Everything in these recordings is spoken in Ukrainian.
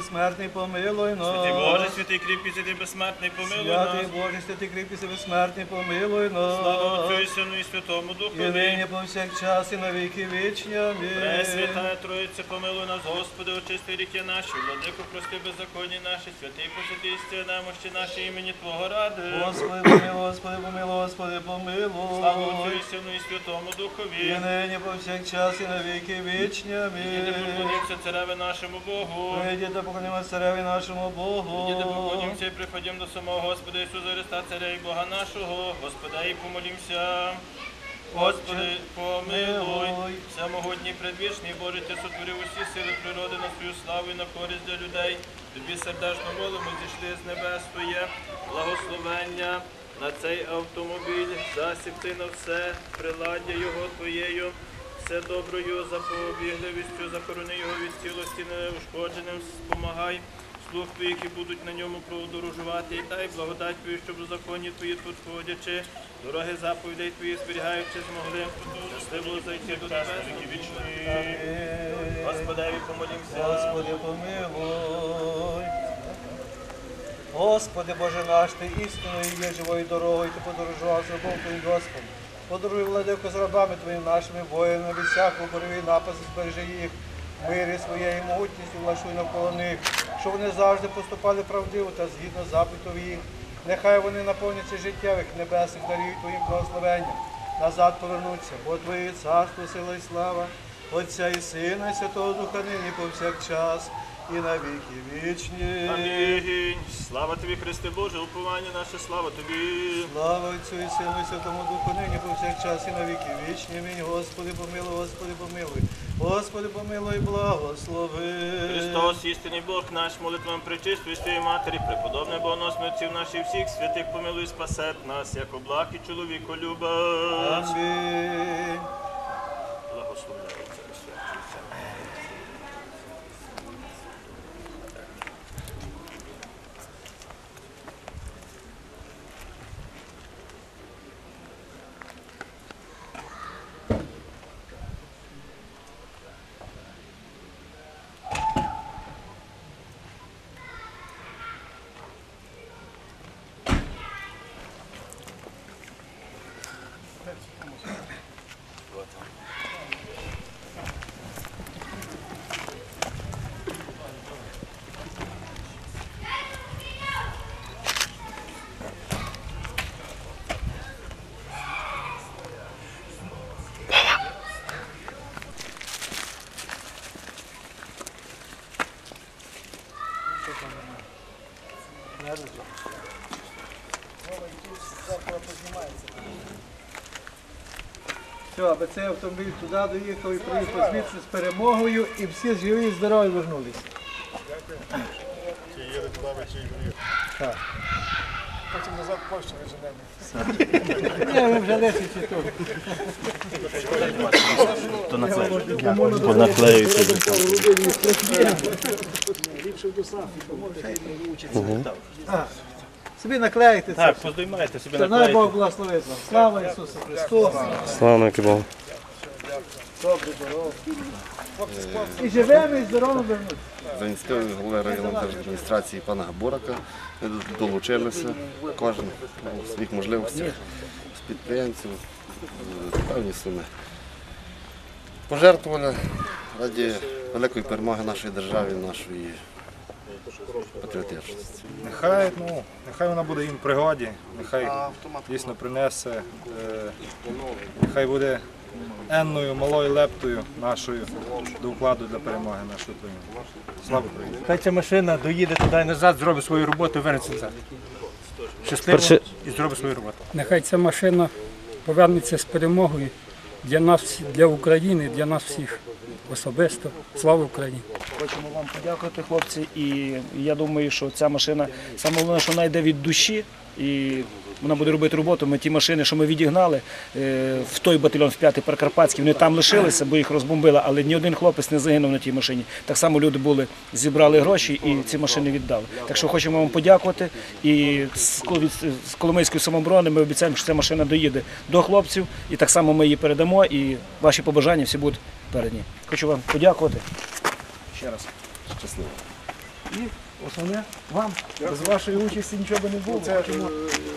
безсмертний, помилуй нас. Святий Боже, святий кріпкий, святий безсмертний, помилуй Святий. Боже, святий кріпкий, безсмертний, помилуй нас. Слава Отцю і Сину і Святому І Духові. нині повсякчас і на віки вічні. Амінь. Пресвятая Троїця, помилуй нас, Господи, очисти ріки наші, владику, прости беззаконні наші, святий посвятий стіли немощі наші імені Твого ради. Господи, помилуй, Господи, помилуй, Господи, Слава Отцю і Сину і Святому І Духові. нині повсякчас і на віки вічні. Амінь. поклонимося цареві нашому Богу. Прийдіте, поклонимося цареві нашому Богу. Діти поклонімося і приходимо до самого Господа Ісуса Христа, Царя і Бога нашого. Господа і помолімся. Господи, помилуй, всемогутній предвічний Боже, ти сотворив усі сили природи на свою славу і на користь для людей. Тобі сердечно молимо, зійшли з небес Твоє, благословення на цей автомобіль, засіб ти на все, приладдя його Твоєю, все доброю запобігливістю, захорони його від цілості неушкодженим, спомагай. Слух твоїх і будуть на ньому подорожувати, і дай благодать твою, щоб у законі твої тут ходячи, дороги заповідей твої зберігаючи змогли, щасливо зайти до тебе, вічної. Господеві помолімся. Господи, помилуй. Господи, Боже наш, Ти істиною є живою дорогою, Ти подорожував з рабом Твоїм Подорожуй, владико, з рабами Твоїми нашими воїнами, від всякого боротьби напаси збережи їх, мирі своєю могутністю влашуй навколо них, щоб вони завжди поступали правдиво та згідно запитів їх. Нехай вони наповняться життєвих небесних дарів Твоїм благословенням. Назад повернуться, бо Твоє царство, сила і слава, Отця і Сина, і Святого Духа нині повсякчас і на віки вічні. Амінь. Слава тобі, Христе Боже, уповання наше, слава тобі. Слава Отцю і Сину, і Святому Духу, нині повсякчас і на віки вічні. Амінь. Господи, помилуй, Господи, помилуй. Господи, помилуй, благослови. Христос, істинний Бог наш, молитвам причистої своєї матері, преподобне Богоносне отців наших всіх святих, помилуй, спасет нас, як облак і чоловіко люба. Амінь. Благословляю це святіше. Все, аби цей автомобіль туди доїхав і приїхав звідси з перемогою, і всі живі і здорові вернулися. Чи їде туди, ви чи їде? Так. Потім назад Польщу виженемо. Ні, ви вже лишите тут. То наклеюється. Понаклеюється. Собі наклеїте це. Так, поздоймайте собі Та Най. Бог благословить вам. Слава Ісусу Христу. Слава навіки Богу. Добре, здорово. І живемо, і здорово вернуться. За ініціативою голови районної адміністрації пана Габурака ми долучилися кожен у своїх можливостях з підприємців е, певні суми. Пожертвували раді великої перемоги нашої держави, нашої патріотичності. Нехай, ну, нехай вона буде їм в пригоді, нехай дійсно принесе, е, нехай буде енною малою лептою нашою до вкладу для перемоги нашої країни. Слава Україні! Хай ця машина доїде туди і назад, зробить свою роботу і вернеться назад. Щасливо і зробить свою роботу. Нехай ця машина повернеться з перемогою для нас, для України, для нас всіх особисто. Слава Україні! Хочемо вам подякувати, хлопці. І я думаю, що ця машина саме головне, що вона йде від душі, і вона буде робити роботу. Ми ті машини, що ми відігнали е, в той батальйон, в п'ятий Прикарпатський, вони там лишилися, бо їх розбомбили, але ні один хлопець не загинув на тій машині. Так само люди були, зібрали гроші і ці машини віддали. Так що хочемо вам подякувати. І з Коломийської самооборони ми обіцяємо, що ця машина доїде до хлопців, і так само ми її передамо. І ваші побажання всі будуть передані. Хочу вам подякувати ще раз. Щасливо. Основне вам. Без вашої участі нічого не було. Це, е,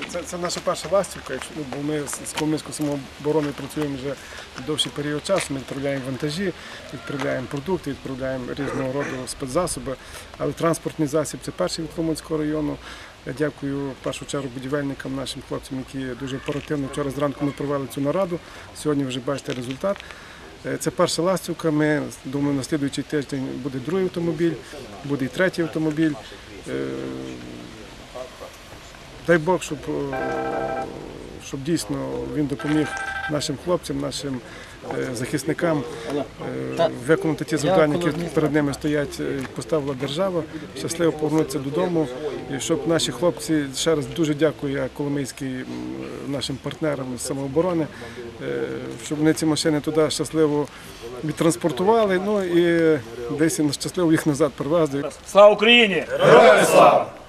це, це наша перша ластівка, ну, бо ми з з Коломийською самообороною працюємо вже довший період часу. Ми відправляємо вантажі, відправляємо продукти, відправляємо різного роду спецзасоби. Але транспортний засіб це перший від Коломийського району. Я дякую в першу чергу будівельникам, нашим хлопцям, які дуже оперативно. Вчора зранку ми провели цю нараду. Сьогодні вже бачите результат. Е, Це перша ластівка. Ми думаю, на слідуючий тиждень буде другий автомобіль, буде і третій автомобіль. Е, Дай Бог, щоб, е, щоб дійсно він допоміг нашим хлопцям, нашим е, захисникам виконати ті завдання, які перед ними стоять, поставила держава, щасливо повернутися додому. І щоб наші хлопці, ще раз дуже дякую я Коломийській нашим партнерам з самооборони, е, щоб вони ці машини туди щасливо відтранспортували. Ну і десь щасливо їх назад привезли. Слава Україні! Героям слава!